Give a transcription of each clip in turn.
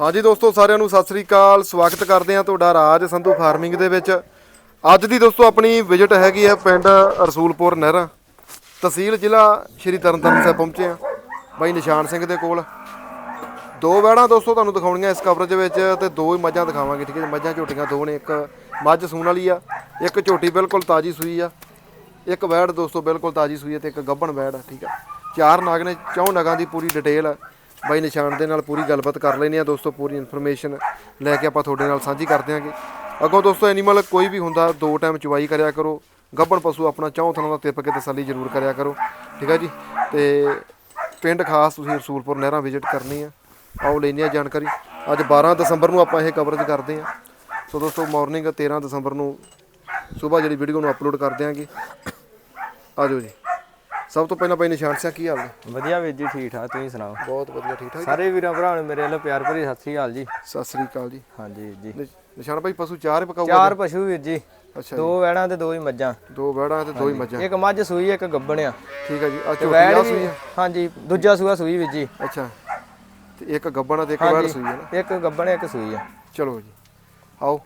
ਹਾਂਜੀ ਦੋਸਤੋ, ਸਾਰਿਆਂ ਨੂੰ ਸਤਿ ਸ੍ਰੀ ਅਕਾਲ। ਸਵਾਗਤ ਕਰਦੇ ਹਾਂ ਤੁਹਾਡਾ ਰਾਜ ਸੰਧੂ ਫਾਰਮਿੰਗ ਦੇ ਵਿੱਚ। ਅੱਜ ਦੀ ਦੋਸਤੋ, ਆਪਣੀ ਵਿਜ਼ਿਟ ਹੈਗੀ ਹੈ ਪਿੰਡ ਰਸੂਲਪੁਰ ਨਹਿਰਾ। ਤਹਿਸੀਲ ਜ਼ਿਲ੍ਹਾ ਸ਼੍ਰੀ ਤਰਨਤਾਰਨ ਸਾਹਿਬ ਪਹੁੰਚੇ ਆ ਬਾਈ ਨਿਸ਼ਾਨ ਸਿੰਘ ਦੇ ਕੋਲ। ਦੋ ਵੈੜਾਂ ਦੋਸਤੋ, ਤੁਹਾਨੂੰ ਦਿਖਾਉਣੀਆਂ ਇਸ ਕਵਰੇਜ ਵਿੱਚ ਤੇ ਦੋ ਹੀ ਮੱਝਾਂ ਦਿਖਾਵਾਂਗੇ, ਠੀਕ ਹੈ ਜੀ? ਮੱਝਾਂ ਝੋਟੀਆਂ ਦੋ ਨੇ, ਇੱਕ ਮੱਝ ਸੂਣ ਵਾਲੀ ਆ, ਇੱਕ ਝੋਟੀ ਬਿਲਕੁਲ ਤਾਜੀ ਸੂਈ ਆ। ਇੱਕ ਵੈੜ ਦੋਸਤੋ, ਬਿਲਕੁਲ ਤਾਜੀ ਸੂਈ ਹੈ ਤੇ ਇੱਕ ਗੱਭਣ ਵੈੜ ਆ, ਠੀਕ ਆ। ਚਾਰ ਨਾਗ ਨੇ, ਚੌਂ ਨਗਾਂ ਦੀ ਪੂਰੀ ਡਿਟੇਲ ਬਾਈ ਨਿਸ਼ਾਨ ਦੇ ਨਾਲ ਪੂਰੀ ਗੱਲਬਾਤ ਕਰ ਲੈਣੀ ਆ ਦੋਸਤੋ, ਪੂਰੀ ਇਨਫੋਰਮੇਸ਼ਨ ਲੈ ਕੇ ਆਪਾਂ ਤੁਹਾਡੇ ਨਾਲ ਸਾਂਝੀ ਕਰ ਦਿਆਂਗੇ ਅੱਗੋਂ ਦੋਸਤੋ ਐਨੀਮਲ ਕੋਈ ਵੀ ਹੁੰਦਾ, ਦੋ ਟਾਈਮ ਚਵਾਈ ਕਰਿਆ ਕਰੋ ਗੱਭਣ ਪਸ਼ੂ ਆਪਣਾ ਚੌਂ ਥਣਾਂ ਦਾ ਤਿੱਪ ਕੇ ਤਸੱਲੀ ਜ਼ਰੂਰ ਕਰਿਆ ਕਰੋ, ਠੀਕ ਹੈ ਜੀ? ਤੇ ਪਿੰਡ ਖਾਸ ਤੁਸੀਂ ਰਸੂਲਪੁਰ ਨਹਿਰਾਂ ਵਿਜ਼ਿਟ ਕਰਨੀ ਆ, ਆਓ ਲੈਣੀ ਆ ਜਾਣਕਾਰੀ। ਅੱਜ 12 ਦਸੰਬਰ ਨੂੰ ਆਪਾਂ ਇਹ ਕਵਰੇਜ ਕਰਦੇ ਆ ਸੋ ਦੋਸਤੋ ਮਾਰਨਿੰਗ 13 ਦਸੰਬਰ ਨੂੰ ਸਵੇਰ ਜਿਹੜੀ ਵੀਡੀਓ ਨੂੰ ਅਪਲੋਡ ਕਰ ਦਿਆਂਗੇ ਆਜੋ ਜੀ। ਸਭ ਤੋਂ ਪਹਿਲਾਂ ਭਾਈ ਨਿਸ਼ਾਨ ਸਿੰਘ ਕੀ ਹਾਲ ਨੇ? ਵਧੀਆ ਵੀਰ ਜੀ ਠੀਕ ਠਾਕ ਤੁਸੀਂ ਸੁਣਾਓ? ਬਹੁਤ ਵਧੀਆ ਠੀਕ ਠਾਕ ਸਾਰੇ ਵੀਰਾਂ ਭਰਾਵਾਂ ਨੂੰ ਮੇਰੇ ਵੱਲੋਂ ਪਿਆਰ ਭਰੀ ਸਤਿ ਸ੍ਰੀ ਅਕਾਲ ਜੀ। ਸਤਿ ਸ੍ਰੀ ਅਕਾਲ ਜੀ। ਹਾਂਜੀ ਜੀ। ਨਿਸ਼ਾਨ ਭਾਈ ਪਸ਼ੂ ਚਾਰ ਹੀ ਪਕਾਊਗਾ ਚਾਰ ਪਸ਼ੂ ਵੀਰ ਜੀ। ਅੱਛਾ ਦੋ ਵੈੜਾਂ ਤੇ ਦੋ ਹੀ ਮੱਝਾਂ। ਦੋ ਵੈੜਾਂ ਤੇ ਦੋ ਹੀ ਮੱਝਾਂ। ਇੱਕ ਮੱਝ ਸੂਈ ਇੱਕ ਗੱਬਣ ਆ। ਠੀਕ ਹੈ ਜੀ। ਆ ਵੀ ਸੂਈ ਹਾਂਜੀ ਦੂਜਾ ਸੂਆ ਸੂਈ ਵੀਰ ਜੀ। ਅੱਛਾ। ਤੇ ਇੱਕ ਗੱਬਣਾ ਤੇ ਇੱਕ ਵੈੜ ਸੂਈ ਹੈ ਨਾ? ਇੱਕ ਗੱਬਣ ਇੱਕ ਸੂਈ ਆ। ਚਲੋ ਜੀ। ਆਓ।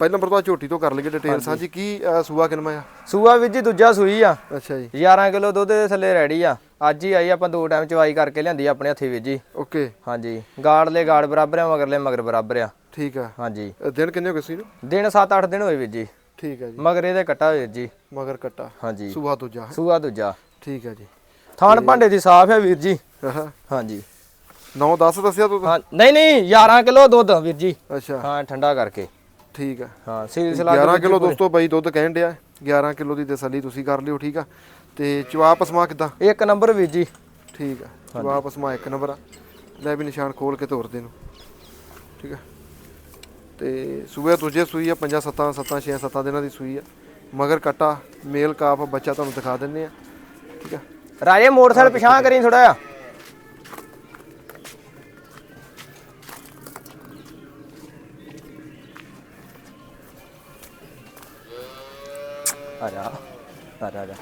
ਪਹਿਲਾਂ ਨੰਬਰ ਤੋਂ ਝੋਟੀ ਤੋਂ ਕਰ ਲਈਏ ਡਿਟੇਲ ਸਾਂਝੀ ਕੀ ਸੂਆ ਕਿੰਨਾ ਆ? ਸੂਆ ਵੀਰ ਜੀ ਦੂਜਾ ਸੂਈ ਆ। ਅੱਛਾ ਜੀ। 11 ਕਿਲੋ ਦੁੱਧ ਦੇ ਥੱਲੇ ਰੈਡੀ ਆ। ਅੱਜ ਹੀ ਆਈ ਆਪਾਂ ਦੋ ਟਾਈਮ ਚਵਾਈ ਕਰਕੇ ਲਿਆਂਦੀ ਆ ਆਪਣੇ ਹੱਥੀ ਵੀਰ ਜੀ। ਓਕੇ। ਹਾਂਜੀ ਗਾੜਲੇ ਗਾੜ ਬਰਾਬਰ ਆ ਮਗਰਲੇ ਮਗਰ ਬਰਾਬਰ ਆ। ਠੀਕ ਆ। ਹਾਂਜੀ। ਦਿਨ ਕਿੰਨੇ ਹੋ ਗਏ ਸੀ ਦਿਨ 7-8 ਦਿਨ ਹੋਏ ਵੀਰ ਜੀ। ਠੀਕ ਹੈ ਜੀ। ਮਗਰ ਇਹਦੇ ਕੱਟਾ ਵੀਰ ਜੀ। ਮਗਰ ਕੱਟਾ। ਹਾਂਜੀ। ਸੂਆ ਦੂਜਾ ਸੂਆ ਦੂਜਾ। ਠੀਕ ਹੈ ਜੀ। ਥਾਣ ਭਾਂਡੇ ਦੀ ਸਾਫ਼ ਹੈ ਵੀਰ ਜੀ। ਹਾਂਜੀ। 9 10 ਦੱਸਿਆ ਤੂੰ ਹਾਂ ਨਹੀਂ ਨਹੀਂ 11 ਕਿਲੋ ਦੁੱਧ ਵੀਰ ਜੀ। ਅੱਛਾ। ਹਾਂ ਠੰਡਾ ਕਰਕੇ। ਠੀਕ ਆ। ਹਾਂ ਸਿਲਸਿਲਾ 11 ਕਿਲੋ ਦੋਸਤੋ ਬਾਈ ਦੁੱਧ ਕਹਿਣ ਡਿਆ 11 ਕਿਲੋ ਦੀ ਤਸੱਲੀ ਤੁਸੀਂ ਕਰ ਲਿਓ ਠੀਕ ਆ। ਤੇ ਚਵਾ ਪਸਮਾ ਕਿਦਾਂ? ਇੱਕ ਨੰਬਰ ਵੀਰ ਜੀ। ਠੀਕ ਆ ਚਵਾ ਪਸਮਾ ਇੱਕ ਨੰਬਰ ਆ। ਲੈ ਵੀ ਨਿਸ਼ਾਨ ਖੋਲ ਕੇ ਤੋਰ ਦੇ ਨੂੰ ਠੀਕ ਆ। ਤੇ ਸੂਏ ਦੂਜੇ ਸੂਈ ਆ ਪੰਜਾਂ ਸੱਤਾਂ ਸੱਤਾਂ ਛੇ ਸੱਤਾਂ ਦਿਨਾਂ ਦੀ ਸੂਈ ਆ। ਮਗਰ ਕਟਾ ਮੇਲ ਕਾਫ ਬੱਚਾ ਤੁਹਾਨੂੰ ਦਿਖਾ ਦਿੰਨੇ ਆ। ਠੀਕ ਆ। ਰਾਜੇ ਮੋਟਰਸਾਈਕਲ ਪਿਛਾਂ ਕਰੀ ਥੋੜਾ ਜਿਹਾ। ਆ ਜਾ ਆ ਜਾ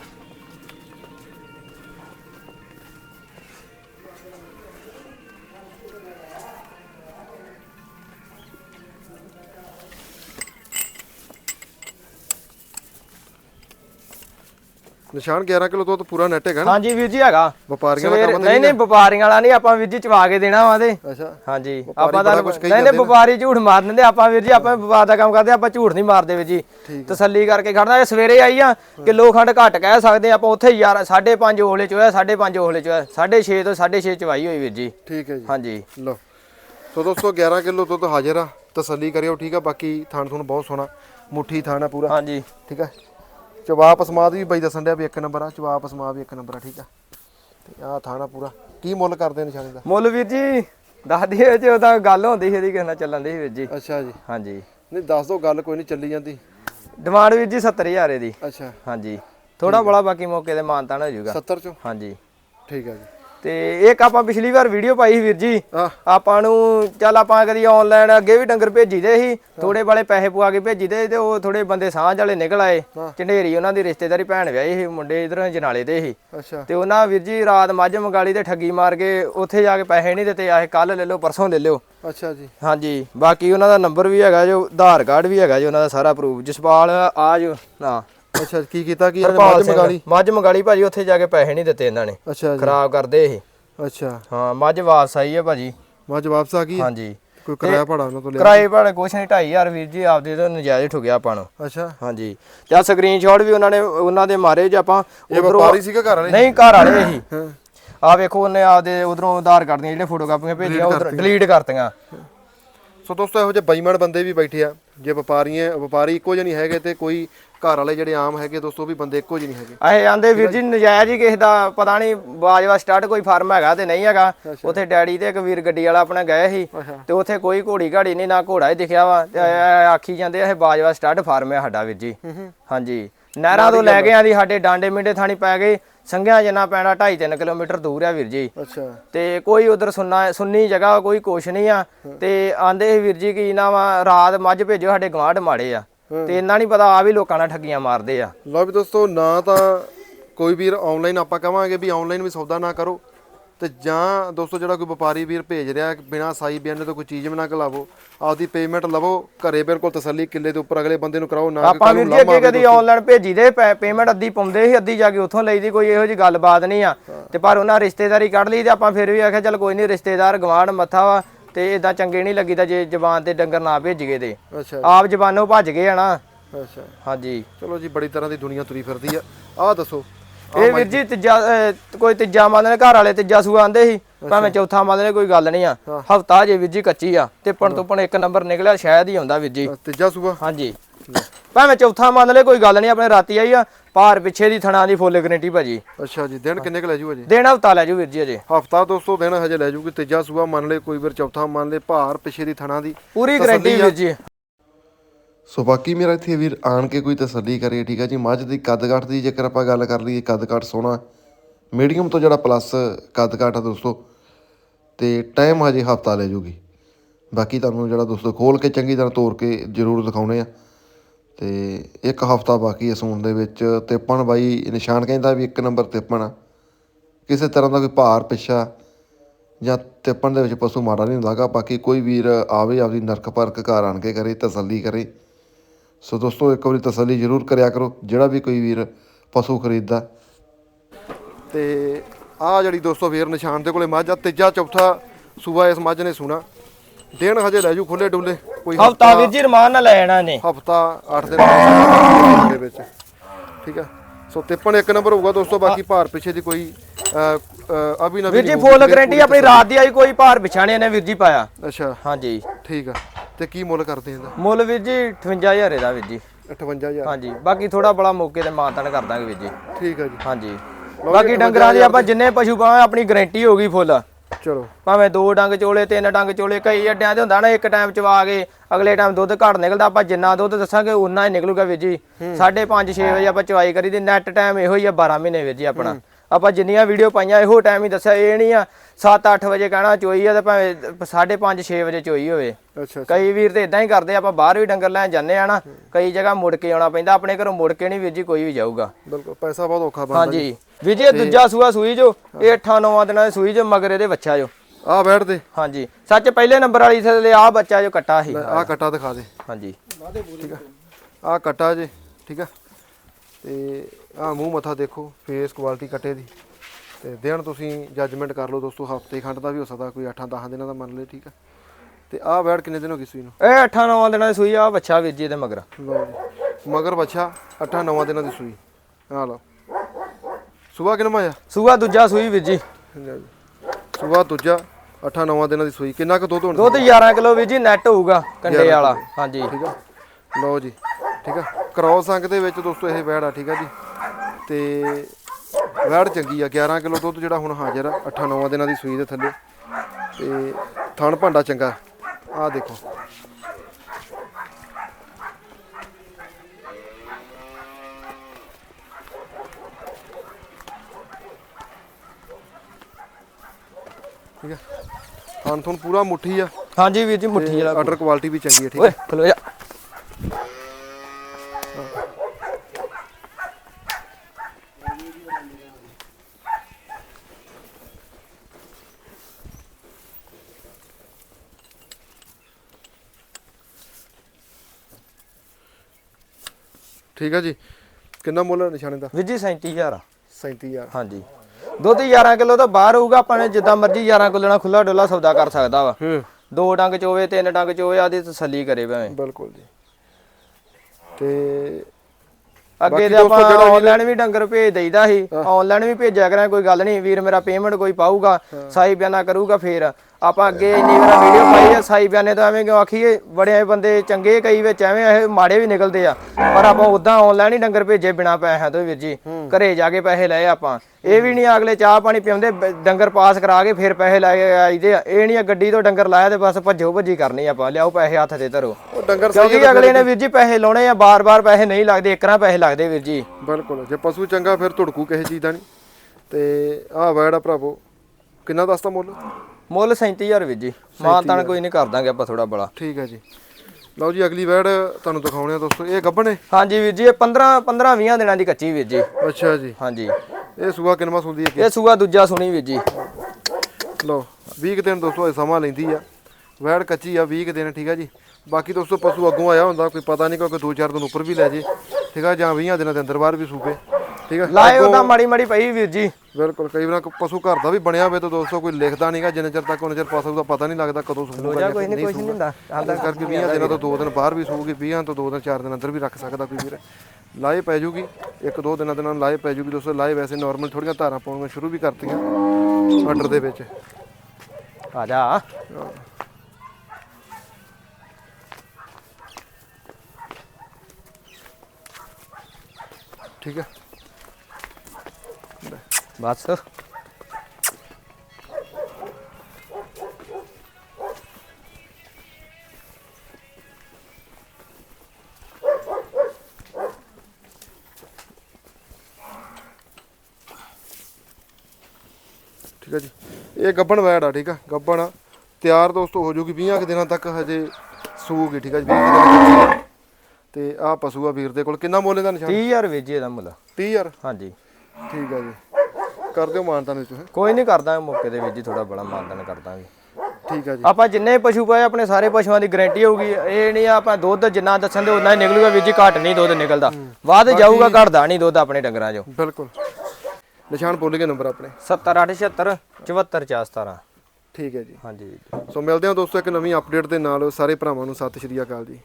ਨਿਸ਼ਾਨ 11 ਕਿਲੋ ਦੁੱਧ ਪੂਰਾ ਨੈਟ ਹੈਗਾ ਨਾ? ਹਾਂਜੀ ਵੀਰ ਜੀ ਹੈਗਾ। ਵਪਾਰੀਆਂ ਦਾ ਸਵੇਰ ਕੰਮ ਨਹੀਂ ਨਹੀਂ ਵਪਾਰੀਆਂ ਵਾਲਾ ਨਹੀਂ ਆਪਾਂ ਵੀਰ ਜੀ ਚਵਾ ਕੇ ਦੇਣਾ ਵਾ ਤੇ। ਅੱਛਾ। ਹਾਂਜੀ। ਆਪਾਂ ਤਾਂ ਨਹੀਂ ਨਹੀਂ। ਵਪਾਰੀ ਝੂਠ ਮਾਰ ਦਿੰਦੇ ਆਪਾਂ ਵੀਰ ਜੀ ਆਪਾਂ ਵਪਾਰ ਦਾ ਕੰਮ ਕਰਦੇ ਆਪਾਂ ਝੂਠ ਨਹੀਂ ਮਾਰਦੇ ਵੀਰ ਜੀ। ਤਸੱਲੀ ਕਰਕੇ ਖੜਨਾ ਇਹ ਸਵੇਰੇ ਆਈ ਆ ਕਿਲੋ ਖੰਡ ਘੱਟ ਕਹਿ ਸਕਦੇ ਆਪਾਂ ਉੱਥੇ ਯਾਰ 5.5 ਓਲੇ ਚ ਹੋਇਆ 5.5 ਓਲੇ ਚ ਹੋਇਆ 6.5 ਤੋਂ 6.5 ਚਵਾਈ ਹੋਈ ਵੀਰ ਜੀ। ਠੀਕ ਹੈ ਜੀ। ਹਾਂਜੀ। ਲਓ। ਸੋ ਦੋਸਤੋ 11 ਕਿਲੋ ਦੁੱਧ ਹਾਜ਼ਰ ਆ ਤਸੱਲੀ ਕਰਿਓ ਠੀਕ ਆ ਬਾਕੀ ਥਾਣ ਥੁਣ ਬਹੁਤ ਸੋਹਣਾ ਮੁੱਠੀ ਥਾਣ ਪੂਰਾ। ਹਾਂਜੀ। ਠੀਕ ਆ। ਚਵਾਪ ਸਮਾਦ ਵੀ ਬਾਈ ਦੱਸਣ ਡਿਆ ਵੀ ਇੱਕ ਨੰਬਰ ਆ ਚਵਾਪ ਸਮਾਦ ਵੀ ਇੱਕ ਨੰਬਰ ਆ ਠੀਕ ਆ। ਤੇ ਆ ਥਾਣਾ ਪੂਰਾ। ਕੀ ਮੁੱਲ ਕਰਦੇ ਨਿਸ਼ਾਨੇ ਦਾ? ਮੁੱਲ ਵੀਰ ਜੀ ਦੱਸ ਦਈਏ ਜੇ ਉਹਦਾ ਗੱਲ ਹੁੰਦੀ ਸੀ ਇਹਦੀ ਕਿਸੇ ਨਾਲ ਚੱਲਣ ਦੀ ਸੀ ਵੀਰ ਜੀ। ਅੱਛਾ ਜੀ। ਹਾਂਜੀ। ਨਹੀਂ ਦੱਸ ਦੋ ਗੱਲ ਕੋਈ ਨਹੀਂ ਚੱਲੀ ਜਾਂਦੀ। ਡਿਮਾਂਡ ਵੀਰ ਜੀ 70000 ਇਹਦੀ। ਅੱਛਾ। ਹਾਂਜੀ। ਥੋੜਾ ਬੜਾ ਬਾਕੀ ਮੌਕੇ ਤੇ ਮਾਨਤਾਨ ਹੋ ਜਾਊਗਾ। 70 ਚੋਂ? ਹਾਂਜੀ। ਠੀਕ ਆ ਜੀ। ਤੇ ਇੱਕ ਆਪਾਂ ਪਿਛਲੀ ਵਾਰ ਵੀਡੀਓ ਪਾਈ ਸੀ ਵੀਰ ਜੀ। ਆਪਾਂ ਨੂੰ ਚੱਲ ਆਪਾਂ ਕਦੀ ਆਨਲਾਈਨ ਅੱਗੇ ਵੀ ਡੰਗਰ ਭੇਜੀਦੇ ਸੀ ਥੋੜੇ ਵਾਲੇ ਪੈਸੇ ਪਵਾ ਕੇ ਭੇਜੀਦੇ ਤੇ ਉਹ ਥੋੜੇ ਬੰਦੇ ਸਾਂਝ ਵਾਲੇ ਨਿਕਲ ਆਏ। ਝੰਡੇਰੀ ਉਹਨਾਂ ਦੀ ਰਿਸ਼ਤੇਦਾਰੀ ਭੈਣ ਵਿਆਹੀ ਸੀ ਮੁੰਡੇ ਇਧਰ ਜਨਾਲੇ ਦੇ ਸੀ। ਤੇ ਉਹਨਾਂ ਵੀਰ ਜੀ ਰਾਤ ਮੱਝ ਮੰਗਾਲੀ ਤੇ ਠੱਗੀ ਮਾਰ ਕੇ ਉੱਥੇ ਜਾ ਕੇ ਪੈਸੇ ਨਹੀਂ ਦਿੱਤੇ ਆਏ ਕੱਲ ਲੈ ਲਓ ਪਰਸੋਂ ਲੈ ਲਿਓ। ਅੱਛਾ ਜੀ। ਹਾਂਜੀ ਬਾਕੀ ਉਹਨਾਂ ਦਾ ਨੰਬਰ ਵੀ ਹੈਗਾ ਜੋ ਆਧਾਰ ਕਾਰਡ ਵੀ ਹੈਗਾ ਜੀ ਉਹਨਾਂ ਦਾ ਸਾਰਾ ਪ੍ਰੂਫ ਜਸਪਾਲ ਆ ਜੋ ਨਾ ਅੱਛਾ ਕੀ ਕੀਤਾ? ਕੀ ਹਰਪਾਲ ਮੱਝ ਸਿੰਘ ਮੰਗਾ ਲਈ ਮੱਝ ਮੰਗਾਲੀ ਭਾਜੀ ਉੱਥੇ ਜਾ ਕੇ ਪੈਸੇ ਨਹੀਂ ਦਿੱਤੇ ਇਹਨਾਂ ਨੇ। ਅੱਛਾ ਜੀ। ਖਰਾਬ ਕਰਦੇ ਸੀ ਅੱਛਾ। ਹਾਂ ਮੱਝ ਵਾਪਸ ਆਈ ਹੈ ਭਾਜੀ। ਮੱਝ ਵਾਪਸ ਆ ਗਈ ਹਾਂਜੀ। ਕੋਈ ਕਿਰਾਇਆ ਭਾੜਾ ਉਹਨਾਂ ਤੋਂ ਲਿਆ? ਕਿਰਾਏ ਭਾੜੇ ਕੁਛ ਨਹੀਂ 2500 ਵੀਰ ਜੀ ਆਪਦੇ ਤੋਂ ਨਜਾਇਜ਼ ਠੁਗਿਆ ਆਪਾਂ ਨੂੰ। ਅੱਛਾ। ਹਾਂਜੀ। ਤੇ ਆ ਸਕਰੀਨਸ਼ਾਟ ਵੀ ਉਹਨਾਂ ਨੇ ਉਹਨਾਂ ਦੇ ਮਾਰੇ ਜੇ ਆਪਾਂ ਇਹ ਉੱਧਰੋਂ- ਵਪਾਰੀ ਸੀਗਾ ਘਰ ਵਾਲੇ? ਨਹੀਂ ਘਰ ਵਾਲੇ ਹੀ। ਆ ਵੇਖੋ ਉਹਨੇ ਆਪਦੇ ਉਧਰੋਂ ਆਧਾਰ ਕਾਰਡ ਦੀਆਂ ਜਿਹੜੀਆਂ ਫੋਟੋ ਕਾਪੀਆਂ ਭੇਜੀਆਂ ਉਧਰ ਡਿਲੀਟ ਕਰਤੀਆਂ। ਸੋ ਦੋਸਤੋ ਇਹੋ ਜਿਹੇ ਬੇਈਮਾਨ ਬੰਦੇ ਵੀ ਬੈਠੇ ਆ। ਜੇ ਵਪਾਰੀਆਂ ਵਪਾਰੀ ਇੱਕੋ ਜਿਹੇ ਨਹੀਂ ਹੈਗੇ ਤੇ ਕੋਈ ਘਰ ਵਾਲੇ ਜਿਹੜੇ ਆਮ ਹੈਗੇ ਦੋਸਤੋ ਉਹ ਵੀ ਬੰਦੇ ਇੱਕੋ ਜਿਹੇ ਨਹੀਂ ਹੈਗੇ। ਆਏ ਆਂਦੇ ਵੀਰ ਜੀ ਨਜਾਇਜ਼ ਹੀ ਕਿਸੇ ਦਾ ਪਤਾ ਨਹੀਂ ਬਾਜਵਾ ਸਟਾਰਟ ਕੋਈ ਫਾਰਮ ਹੈਗਾ ਤੇ ਨਹੀਂ ਹੈਗਾ। ਉੱਥੇ ਡੈਡੀ ਤੇ ਇੱਕ ਵੀਰ ਗੱਡੀ ਵਾਲਾ ਆਪਣਾ ਗਏ ਸੀ ਤੇ ਉੱਥੇ ਕੋਈ ਘੋੜੀ ਘਾੜੀ ਨਹੀਂ ਨਾ ਘੋੜਾ ਹੀ ਦਿਖਿਆ ਵਾ। ਤੇ ਇਹ ਆਖੀ ਜਾਂਦੇ ਆ ਇਹ ਬਾਜਵਾ ਸਟਾਰਟ ਫਾਰਮ ਹੈ ਸਾਡਾ ਵੀਰ ਜੀ। ਹਾਂਜੀ। ਨਹਿਰਾਂ ਤੋਂ ਲੈ ਕੇ ਆਂਦੀ ਸਾਡੇ ਡਾਂਡੇ ਮਿੰਡੇ ਥਾਣੀ ਪੈ ਗਏ। ਸੰਘਿਆ ਜਿੰਨਾ ਪੈਣਾ 2.5 3 ਕਿਲੋਮੀਟਰ ਦੂਰ ਆ ਵੀਰ ਜੀ। ਅੱਛਾ। ਤੇ ਕੋਈ ਉਧਰ ਸੁੰਨਾ ਸੁੰਨੀ ਜਗ੍ਹਾ ਕੋਈ ਕੁਛ ਨਹੀਂ ਆ। ਤੇ ਆਂਦੇ ਸੀ ਵੀਰ ਜੀ ਕੀ ਨਾ ਵਾ ਰਾਤ ਮੱਝ ਭੇਜੋ ਸਾਡੇ ਗਵਾਂਢ ਮਾੜੇ ਆ। ਤੇ ਇਹਨਾਂ ਨਹੀਂ ਪਤਾ ਆ ਵੀ ਲੋਕਾਂ ਨਾਲ ਠੱਗੀਆਂ ਮਾਰਦੇ ਆ। ਲਓ ਵੀ ਦੋਸਤੋ ਨਾ ਤਾਂ ਕੋਈ ਵੀਰ ਆਨਲਾਈਨ ਆਪਾਂ ਕਵਾਂਗੇ ਵੀ ਆਨਲਾਈਨ ਵੀ ਸੌਦਾ ਨਾ ਕਰੋ। ਤੇ ਜਾਂ ਦੋਸਤੋ ਜਿਹੜਾ ਕੋਈ ਵਪਾਰੀ ਵੀਰ ਭੇਜ ਰਿਹਾ ਬਿਨਾ ਸਾਈ ਬਿਆਨੇ ਤੋਂ ਕੋਈ ਚੀਜ਼ ਨਾ ਕਲਾਵੋ ਆਪਦੀ ਪੇਮੈਂਟ ਲਵੋ ਘਰੇ ਬਿਲਕੁਲ ਤਸੱਲੀ ਕਿੱਲੇ ਦੇ ਉੱਪਰ ਅਗਲੇ ਬੰਦੇ ਨੂੰ ਕਰਾਓ ਨਾ ਕਿ ਵੀਰ ਨੂੰ ਜੀ ਲਾਮਾ ਅੱਗੇ ਕਦੀ ਆਨਲਾਈਨ ਭੇਜੀ ਦੇ ਪੇਮੈਂਟ ਅੱਧੀ ਪਾਉਂਦੇ ਸੀ ਅੱਧੀ ਜਾ ਕੇ ਉੱਥੋਂ ਲਈਦੀ ਕੋਈ ਇਹੋ ਜੀ ਗੱਲਬਾਤ ਨਹੀਂ ਆ। ਤੇ ਪਰ ਉਹਨਾਂ ਰਿਸ਼ਤੇਦਾਰੀ ਕੱਢ ਲਈ ਤੇ ਆਪਾਂ ਫਿਰ ਵੀ ਆਖਿਆ ਚੱਲ ਕੋਈ ਨਹੀਂ ਰਿਸ਼ਤੇਦਾਰ ਗਵਾਂਢ ਮੱਥਾ ਵਾ ਤੇ ਇਦਾਂ ਚੰਗੇ ਨਹੀਂ ਲੱਗੀਦਾ ਜੇ ਜ਼ਬਾਨ ਤੇ ਡੰਗਰ ਨਾ ਭੇਜ ਗਏ ਤੇ। ਆਪ ਜ਼ਬਾਨੋਂ ਭੱਜ ਗਏ ਆ ਨਾ। ਅੱਛਾ। ਹਾਂਜੀ। ਚਲੋ ਜੀ ਬੜੀ ਤਰ੍ਹਾਂ ਦੀ ਦੁਨੀਆ ਤੁਰੀ ਫਿਰਦੀ ਆ। ਆਹ ਦੱਸੋ ਇਹ ਵੀਰ ਜੀ ਤੀਜਾ ਕੋਈ ਤੀਜਾ ਮੰਨ ਲੈ ਘਰ ਵਾਲੇ ਤੀਜਾ ਸੂਆ ਆਂਦੇ ਸੀ ਭਾਵੇਂ ਚੌਥਾ ਮੰਨ ਲੈ ਕੋਈ ਗੱਲ ਨਹੀਂ ਆ। ਹਫਤਾ ਜੇ ਵੀਰ ਜੀ ਕੱਚੀ ਆ ਤੇ ਪਣ ਤੋਂ ਪਣ ਇੱਕ ਨੰਬਰ ਨਿਕਲਿਆ ਸ਼ਾਇਦ ਹੀ ਆਉਂਦਾ ਵੀਰ ਜੀ। ਤੀਜਾ ਸੂਬਾ ਹਾਂਜੀ। ਭਾਵੇਂ ਚੌਥਾ ਮੰਨ ਲੈ ਕੋਈ ਗੱਲ ਨਹੀਂ ਆਪਣੇ ਰਾਤੀ ਆਈ ਆ ਪਾਰ ਪਿੱਛੇ ਦੀ ਥਣਾ ਦੀ ਫੁੱਲ ਗਰੰਟੀ ਭਾਜੀ। ਅੱਛਾ ਜੀ ਦਿਨ ਕਿੰਨੇ ਕੁ ਲੈ ਜੂ ਅਜੇ? ਦਿਨ ਹਫਤਾ ਲੈ ਜੂ ਵੀਰ ਜੀ ਅਜੇ। ਹਫਤਾ ਦੋਸਤੋ ਦਿਨ ਹਜੇ ਲੈ ਜੂਗੀ ਤੀਜਾ ਸੂਆ ਮੰਨ ਲੈ ਕੋਈ ਵੀਰ ਚੌਥਾ ਮੰਨ ਲੈ ਭਾਰ ਪਿਛੇ ਦੀ ਥਣਾ ਦੀ ਪੂਰੀ ਗਰੰਟੀ ਵੀਰ ਜੀ। ਸੋ ਬਾਕੀ ਮੇਰਾ ਇੱਥੇ ਵੀਰ ਆਣ ਕੇ ਕੋਈ ਤਸੱਲੀ ਕਰੇ, ਠੀਕ ਹੈ ਜੀ? ਮੱਝ ਦੀ ਕੱਦ-ਕਾਠ ਦੀ ਜੇਕਰ ਆਪਾਂ ਗੱਲ ਕਰ ਲਈਏ, ਕੱਦ-ਕਾਠ ਸੋਹਣਾ ਮੀਡੀਅਮ ਤੋਂ ਜਿਹੜਾ ਪਲੱਸ ਕੱਦ-ਕਾਠ ਆ ਦੋਸਤੋ, ਤੇ ਟਾਈਮ ਹਜੇ ਹਫਤਾ ਲੈ ਜੂਗੀ। ਬਾਕੀ ਤੁਹਾਨੂੰ ਜਿਹੜਾ ਦੋਸਤੋ ਖੋਲ ਕੇ ਚੰਗੀ ਤਰ੍ਹਾਂ ਤੋੜ ਕੇ ਜ਼ਰੂਰ ਦਿਖਾਉਣੇ ਆ। ਤੇ ਇੱਕ ਹਫਤਾ ਬਾਕੀ ਹੈ ਸੂਣ ਦੇ ਵਿੱਚ। ਤਿੱਪਣ ਬਾਈ, ਨਿਸ਼ਾਨ ਕਹਿੰਦਾ ਵੀ ਇੱਕ ਨੰਬਰ ਤੇਪਣ ਆ। ਕਿਸੇ ਤਰ੍ਹਾਂ ਦਾ ਕੋਈ ਭਾਰ, ਪਿੱਛਾ ਜਾਂ ਤਿੱਪਣ ਦੇ ਵਿੱਚ ਪਸ਼ੂ ਮਾੜਾ ਨਹੀਂ ਹੁੰਦਾਗਾ ਬਾਕੀ ਕੋਈ ਵੀਰ ਆਵੇ, ਆਪਦੀ ਨਰਕ ਪਰਖ ਘਰ ਆਣ ਕੇ ਕਰੇ, ਤਸੱਲੀ ਕਰੇ। ਸੋ ਦੋਸਤੋ ਇੱਕ ਵਾਰੀ ਤਸੱਲੀ ਜ਼ਰੂਰ ਕਰਿਆ ਕਰੋ ਜਿਹੜਾ ਵੀ ਕੋਈ ਵੀਰ ਪਸ਼ੂ ਖਰੀਦਦਾ। ਤੇ ਆਹ ਜਿਹੜੀ ਦੋਸਤੋ ਫੇਰ ਨਿਸ਼ਾਨ ਦੇ ਕੋਲੇ ਮੱਝ ਆ ਤੀਜਾ ਚੌਥਾ ਸੂਆ ਇਸ ਮੱਝ ਨੇ ਸੁਣਾ। ਦਿਨ ਹਜੇ ਲੈ ਜੂ ਖੁੱਲੇ ਡੁੱਲੇ ਕੋਈ ਹਫਤਾ ਵੀਰ ਜੀ ਰਮਾਨ ਨਾਲ ਲੈ ਜਾਣਾ ਨੇ ਹਫਤਾ 8 ਦਿਨ ਦੇ ਵਿੱਚ। ਠੀਕ ਆ? ਸੋ ਤਿੱਪਣ ਇੱਕ ਨੰਬਰ ਹੋਊਗਾ ਦੋਸਤੋ ਬਾਕੀ ਭਾਰ ਪਿੱਛੇ ਦੀ ਕੋਈ ਅਭੀ ਨਵੀ ਵੀਰ ਜੀ ਫੁੱਲ ਗਰੰਟੀ ਆਪਣੀ ਰਾਤ ਦੀ ਆਈ ਕੋਈ ਭਾਰ ਵਿਛਾਣੇ ਨੇ ਵੀਰ ਜੀ ਪਾਇਆ। ਅੱਛਾ। ਹਾਂਜੀ। ਠੀਕ ਆ। ਤੇ ਕੀ ਮੁੱਲ ਕਰਦੇ ਇਹਦਾ? ਮੁੱਲ ਵੀਰ ਜੀ 58000 ਇਹਦਾ ਵੀਰ ਜੀ। 58000 ਹਾਂਜੀ ਬਾਕੀ ਥੋੜਾ ਬੜਾ ਮੌਕੇ ਤੇ ਮਾਤਨ ਕਰ ਦਾਂਗੇ ਵੀਰ ਜੀ। ਠੀਕ ਆ ਜੀ। ਹਾਂਜੀ। ਬਾਕੀ ਡੰਗਰਾਂ ਦੀ ਆਪਾਂ ਜਿੰਨੇ ਪਸ਼ੂ ਪਾਵਾਂ ਆਪਣੀ ਗਰੰਟੀ ਹੋ ਗਈ ਫੁੱਲ ਚਲੋ। ਭਾਵੇਂ ਦੋ ਡੰਗ ਚੋਲੇ ਤਿੰਨ ਡੰਗ ਚੋਲੇ ਕਈ ਅੱਡਿਆਂ ਤੇ ਹੁੰਦਾ ਨਾ ਇੱਕ ਟਾਈਮ ਚਵਾ ਕੇ ਅਗਲੇ ਟਾਈਮ ਦੁੱਧ ਘੱਟ ਨਿਕਲਦਾ ਆਪਾਂ ਜਿੰਨਾ ਦੁੱਧ ਦੱਸਾਂਗੇ ਉਨਾ ਹੀ ਨਿਕਲੂਗਾ ਵੀਰ ਜੀ। 5:30 6 ਵਜੇ ਆਪਾਂ ਚਵਾਈ ਕਰੀ ਦੀ ਨੈਟ ਟਾਈਮ ਇਹੋ ਹੀ ਆ 12 ਮਹੀਨੇ ਵੀਰ ਜੀ ਆਪਣਾ। ਆਪਾਂ ਜਿੰਨੀਆਂ ਵੀਡੀਓ ਪਾਈਆਂ ਇਹੋ ਟਾਈਮ ਹੀ ਦੱਸਿਆ ਇਹ ਨਹੀਂ ਆ 7-8 ਵਜੇ ਕਹਿਣਾ ਚੋਈ ਆ ਤੇ ਭਾਵੇਂ 5:30 6 ਵਜੇ ਚੋਈ ਹੋਵੇ। ਅੱਛਾ ਕਈ ਵੀਰ ਤੇ ਇਦਾਂ ਹੀ ਕਰਦੇ ਆਪਾਂ ਬਾਹਰ ਵੀ ਡੰਗਰ ਲੈਣ ਜਾਂਦੇ ਆ ਨਾ ਕਈ ਜਗ੍ਹਾ ਮੁੜ ਕੇ ਆਉਣਾ ਪੈਂਦਾ ਆਪਣੇ ਘਰੋਂ ਮੁੜ ਕੇ ਨਹੀਂ ਵੀਰ ਜੀ ਕੋਈ ਵੀ ਜਾਊਗਾ। ਬਿਲਕੁਲ ਪੈਸਾ ਬਹੁਤ ਔਖਾ ਬਣਦਾ ਹਾਂਜੀ। ਵੀਰ ਜੀ ਇਹ ਦੂਜਾ ਸੂਆ ਸੂਈ ਜੋ ਇਹ 8-9 ਦਿਨਾਂ ਦੀ ਸੂਈ ਜੋ ਮਗਰ ਇਹਦੇ ਬੱਚਾ ਜੋ। ਆ ਬੈਠ ਦੇ। ਹਾਂਜੀ। ਸੱਚ ਪਹਿਲੇ ਨੰਬਰ ਵਾਲੀ ਥੱਲੇ ਆ ਬੱਚਾ ਜੋ ਕੱਟਾ ਸੀ। ਆ ਕਟਾ ਦਿਖਾ ਦੇ। ਹਾਂਜੀ। ਠੀਕ ਆ। ਆ ਕਟਾ ਜੇ ਠੀਕ ਆ। ਤੇ ਆ ਮੂੰਹ ਮੱਥਾ ਦੇਖੋ ਫੇਸ ਕੁਆਲਿਟੀ ਕਟੇ ਦੀ। ਤੇ ਦਿਨ ਤੁਸੀਂ ਜੱਜਮੈਂਟ ਕਰ ਲਓ ਦੋਸਤੋ ਹਫ਼ਤੇ ਖੰਡ ਦਾ ਵੀ ਹੋ ਸਕਦਾ ਕੋਈ 8-10 ਦਿਨਾਂ ਦਾ ਮੰਨ ਲਏ ਠੀਕ ਆ? ਤੇ ਆ ਬੈਠ ਕਿੰਨੇ ਦਿਨ ਹੋ ਗਈ ਸੂਈ ਨੂੰ? ਇਹ 8-9 ਦਿਨਾਂ ਦੀ ਸੂਈ ਆ ਬੱਚਾ ਵੀਰ ਜੀ ਮਗਰ। ਲਓ ਜੀ ਮਗਰ ਬੱਚਾ 8-9 ਦਿਨਾਂ ਦੀ ਸੂਈ। ਆ ਲਓ। ਸਵੇਰ ਕਿੰਨਾ ਮਾਇਆ ਸੂਆ ਦੂਜਾ ਸੂਈ ਵੀਰ ਜੀ। ਦੂਜਾ 8-9 ਦਿਨਾਂ ਦੀ ਸੂਈ। ਕਿੰਨਾ ਕੁ ਦੁੱਧ ਹੋਣਾ? ਦੁੱਧ 11 ਕਿਲੋ ਵੀਰ ਜੀ ਨੈਟ ਹੋਊਗਾ ਕੰਡੇ ਵਾਲਾ। ਹਾਂਜੀ। ਠੀਕ ਆ? ਲਓ ਜੀ ਠੀਕ ਆ? ਕ੍ਰੋਸ ਅੰਕ ਦੇ ਵਿੱਚ ਦੋਸਤੋ ਇਹ ਵੈੜ ਆ ਠੀਕ ਆ ਜੀ। ਤੇ ਵੈੜ ਚੰਗੀ ਆ 11 ਕਿਲੋ ਦੁੱਧ ਜਿਹੜਾ ਹੁਣ ਹਾਜ਼ਰ ਆ 8-9 ਦਿਨਾਂ ਦੀ ਸੂਈ ਦੇ ਥੱਲੇ। ਤੇ ਥਣ ਭਾਂਡਾ ਚੰਗਾ ਆ ਦੇਖੋ। ਠੀਕ ਆ? ਥਣ ਥਣ ਪੂਰਾ ਮੁੱਠੀ ਆ। ਹਾਂਜੀ ਵੀਰ ਜੀ ਮੁੱਠੀ ਵਾਲਾ। ਆਰਡਰ ਕੁਆਲਿਟੀ ਵੀ ਚੰਗੀ ਆ ਠੀਕ ਓਏ ਖਲੋ ਜਾ। ਠੀਕ ਆ ਜੀ। ਕਿੰਨਾ ਮੁੱਲ ਆ ਨਿਸ਼ਾਨੇ ਦਾ? ਵੀਰ ਜੀ 37000 37000 ਹਾਂਜੀ। ਦੁੱਧ 11 ਕਿਲੋ ਤੋਂ ਬਾਹਰ ਹੋਊਗਾ ਆਪਾਂ ਨੇ ਜਿੱਦਾਂ ਮਰਜ਼ੀ 11 ਕਿਲੋ ਨਾਲ ਖੁੱਲਾ ਡੁੱਲਾ ਸੌਦਾ ਕਰ ਸਕਦਾ ਵਾ। ਹੂੰ। ਦੋ ਡੰਗ ਚੋਵੇ ਤਿੰਨ ਡੰਗ ਚੋਵੇ ਆਦੀ ਤਸੱਲੀ ਕਰੇ ਭਾਵੇਂ। ਬਿਲਕੁਲ ਜੀ। ਤੇ ਅੱਗੇ ਤੇ ਆਪਾਂ ਆਨਲਾਈਨ ਵੀ ਡੰਗਰ ਭੇਜ ਦਈਦਾ ਸੀ। ਆਨਲਾਈਨ ਵੀ ਭੇਜਿਆ ਕਰਾਂ ਕੋਈ ਗੱਲ ਨਹੀਂ। ਵੀਰ ਮੇਰਾ ਪੇਮੈਂਟ ਕੋਈ ਪਾਊਗਾ ਸਾਈ ਬਿਆਨਾ ਕਰੂਗਾ ਫੇਰ। ਆਪਾਂ ਅੱਗੇ ਇੰਨੀ ਵਾਰ ਵੀਡੀਓ ਪਾਈ ਆ ਸਾਈ ਬਿਆਨੇ ਤੋਂ ਐਵੇਂ ਕਿਉਂ ਆਖੀਏ? ਬੜੇ ਬੰਦੇ ਚੰਗੇ ਕਈ ਵਿੱਚ ਐਵੇਂ ਇਹ ਮਾੜੇ ਵੀ ਨਿਕਲਦੇ ਆ। ਪਰ ਆਪਾਂ ਉਦਾਂ ਆਨਲਾਈਨ ਹੀ ਡੰਗਰ ਭੇਜੇ ਬਿਨਾ ਪੈਸਿਆਂ ਤੋਂ ਵੀਰ ਜੀ। ਘਰੇ ਜਾ ਕੇ ਪੈਸੇ ਲਏ ਆਪਾਂ। ਇਹ ਵੀ ਨਹੀਂ ਅਗਲੇ ਚਾਹ ਪਾਣੀ ਪਿਉਂਦੇ ਡੰਗਰ ਪਾਸ ਕਰਾ ਕੇ ਫਿਰ ਪੈਸੇ ਲੈ ਕੇ ਆਈਦੇ ਆ। ਇਹ ਨਹੀਂ ਆ ਗੱਡੀ ਤੋਂ ਡੰਗਰ ਲਾਇਆ ਤੇ ਬਸ ਭੱਜੋ ਭੱਜੀ ਕਰਨੀ ਆਪਾਂ। ਲਿਆਓ ਪੈਸੇ ਹੱਥ ਤੇ ਧਰੋ। ਕਿਉਂਕਿ ਅਗਲੇ ਨੇ ਵੀਰ ਜੀ ਪੈਸੇ ਲਾਉਣੇ ਆ ਬਾਰ-ਬਾਰ ਪੈਸੇ ਨਹੀਂ ਲੱਗਦੇ ਇੱਕਰਾਂ ਪੈਸੇ ਲੱਗਦੇ ਵੀਰ ਜੀ। ਬਿਲਕੁਲ। ਜੇ ਪਸ਼ੂ ਚੰਗਾ ਫਿਰ ਧੁੜਕੂ ਕਿਸੇ ਚੀਜ਼ ਦਾ ਨਹੀਂ ਤੇ ਆਹ ਵੈੜ ਆ ਭਰਾਵੋ। ਕਿੰਨਾ ਦੱਸਦਾ ਮੁੱਲ? ਮੁੱਲ 37000 ਵੀਰ ਜੀ। ਮਾਨਤਾਨ ਕੋਈ ਨਹੀਂ ਕਰ ਦਾਂਗੇ ਆਪਾਂ ਥੋੜਾ ਬੜਾ। ਠੀਕ ਹੈ ਜੀ। ਲਓ ਜੀ ਅਗਲੀ ਵੈੜ ਤੁਹਾਨੂੰ ਦਿਖਾਉਣੇ ਆ ਦੋਸਤੋ। ਇਹ ਗੱਭਣ ਹੈ ਹਾਂਜੀ ਵੀਰ ਜੀ ਇਹ 15 15 20 ਦਿਨਾਂ ਦੀ ਕੱਚੀ ਵੀਰ ਜੀ। ਅੱਛਾ ਜੀ। ਹਾਂਜੀ। ਇਹ ਸੂਆ ਕਿੰਨਵਾ ਸੁੰਦੀ ਹੈ ਇਹ ਸੂਆ ਦੂਜਾ ਸੁਣੀ ਵੀਰ ਜੀ। ਲਓ 20 ਕੁ ਦਿਨ ਦੋਸਤੋ ਇਹ ਸਮਾਂ ਲੈਂਦੀ ਆ। ਵੈੜ ਕੱਚੀ ਆ 20 ਕੁ ਦਿਨ ਠੀਕ ਆ ਜੀ। ਬਾਕੀ ਦੋਸਤੋ ਪਸ਼ੂ ਅੱਗੋਂ ਆਇਆ ਹੁੰਦਾ ਕੋਈ ਪਤਾ ਨਹੀਂ ਕੋਈ 2-4 ਦਿਨ ਉੱਪਰ ਵੀ ਲੈ ਜੇ। ਠੀਕ ਆ ਜਾਂ 20 ਦਿਨਾਂ ਦੇ ਅੰਦਰ ਬਾਹਰ ਵੀ ਸੂਪੇ। ਠੀਕ ਆ? ਲਾਏ ਉਹਦਾ ਮਾੜੀ ਮਾੜੀ ਪਈ ਵੀਰ ਜੀ। ਬਿਲਕੁਲ ਕਈ ਵਾਰ ਪਸ਼ੂ ਘਰ ਦਾ ਵੀ ਬਣਿਆ ਹੋਵੇ ਤਾਂ ਦੋਸਤੋ ਕੋਈ ਲਿਖਦਾ ਨਹੀਂਗਾ ਜਿੰਨੇ ਚਿਰ ਤੱਕ ਉਹਨੇ ਚਿਰ ਪਸ਼ੂ ਦਾ ਪਤਾ ਨਹੀਂ ਲੱਗਦਾ ਕਦੋਂ ਸੂਗਾ ਜਾਂ ਕੋਈ ਨਹੀਂ ਕੁਝ ਨਹੀਂ ਹੁੰਦਾ ਆਂਦਾ ਕਰਕੇ 20 ਦਿਨਾਂ ਤੋਂ 2 ਦਿਨ ਬਾਹਰ ਵੀ ਸੂਗੀ 20 ਤੋਂ 2 ਦਿਨ 4 ਦਿਨ ਅੰਦਰ ਵੀ ਰੱਖ ਸਕਦਾ ਕੋਈ ਵੀਰ। ਲਾਏ ਪੈ ਜੂਗੀ ਇੱਕ ਦੋ ਦਿਨਾਂ ਦੇ ਨਾਲ ਲਾਏ ਪੈ ਜੂਗੀ ਦੋਸਤੋ ਲਾਏ ਵੈਸੇ ਨਾਰਮਲ ਥੋੜੀਆਂ ਧਾਰਾਂ ਪਾਉਣੀਆਂ ਸ਼ੁਰੂ ਵੀ ਕਰਤੀਆਂ ਆਰਡਰ ਦੇ ਵਿੱਚ। ਆ ਜਾ। ਠੀਕ ਹੈ ਬਸ ਠੀਕ ਹੈ ਜੀ। ਇਹ ਗੱਬਣ ਵੈੜ ਆ ਠੀਕ ਆ ਗੱਬਣ ਤਿਆਰ ਦੋਸਤੋ ਹੋ ਜੂਗੀ 20 ਕੁ ਦਿਨਾਂ ਤੱਕ ਹਜੇ ਸੂਗੀ ਠੀਕ ਆ ਜੀ 20 ਕੁ ਦਿਨਾਂ ਤੱਕ ਤੇ ਆ ਪਸ਼ੂ ਆ ਵੀਰ ਦੇ ਕੋਲ। ਕਿੰਨਾ ਮੁੱਲ ਦਾ ਨਿਸ਼ਾਨ? 30000 ਵੀਰ ਜੀ ਇਹਦਾ ਮੁੱਲ। 30000 ਹਾਂਜੀ। ਠੀਕ ਆ ਜੀ। ਕਰ ਦਿਓ ਮਾਨਤਾ ਨੇ ਤੁਸੀਂ ਕੋਈ ਨਹੀਂ ਕਰਦਾ ਮੌਕੇ ਦੇ ਵਿੱਚ ਜੀ ਥੋੜਾ ਬੜਾ ਮਾਨਦਾਨ ਕਰਦਾਂਗੇ ਠੀਕ ਆ ਜੀ। ਆਪਾਂ ਜਿੰਨੇ ਪਸ਼ੂ ਪਾਏ ਆਪਣੇ ਸਾਰੇ ਪਸ਼ੂਆਂ ਦੀ ਗਾਰੰਟੀ ਹੋਊਗੀ। ਇਹ ਨਹੀਂ ਆਪਾਂ ਦੁੱਧ ਜਿੰਨਾ ਦੱਸਣ ਦੇ ਉਨਾ ਹੀ ਨਿਕਲੂਗਾ ਵੀਰ ਜੀ ਘੱਟ ਨਹੀਂ ਦੁੱਧ ਨਿਕਲਦਾ। ਵੱਧ ਜਾਊਗਾ ਘਟਦਾ ਨਹੀਂ ਦੁੱਧ ਆਪਣੇ ਡੰਗਰਾਂ 'ਚੋਂ। ਬਿਲਕੁਲ। ਨਿਸ਼ਾਨ ਭੁੱਲ ਗਏ ਨੰਬਰ ਆਪਣੇ। 70876 74417 ਠੀਕ ਹੈ ਜੀ। ਹਾਂਜੀ। ਸੋ ਮਿਲਦੇ ਹਾਂ ਦੋਸਤੋ ਇੱਕ ਨਵੀਂ ਅਪਡੇਟ ਦੇ ਨਾਲ। ਸਾਰੇ ਭਰਾਵਾਂ ਨੂੰ ਸਤਿ ਸ਼੍ਰੀ ਅਕਾਲ ਜੀ।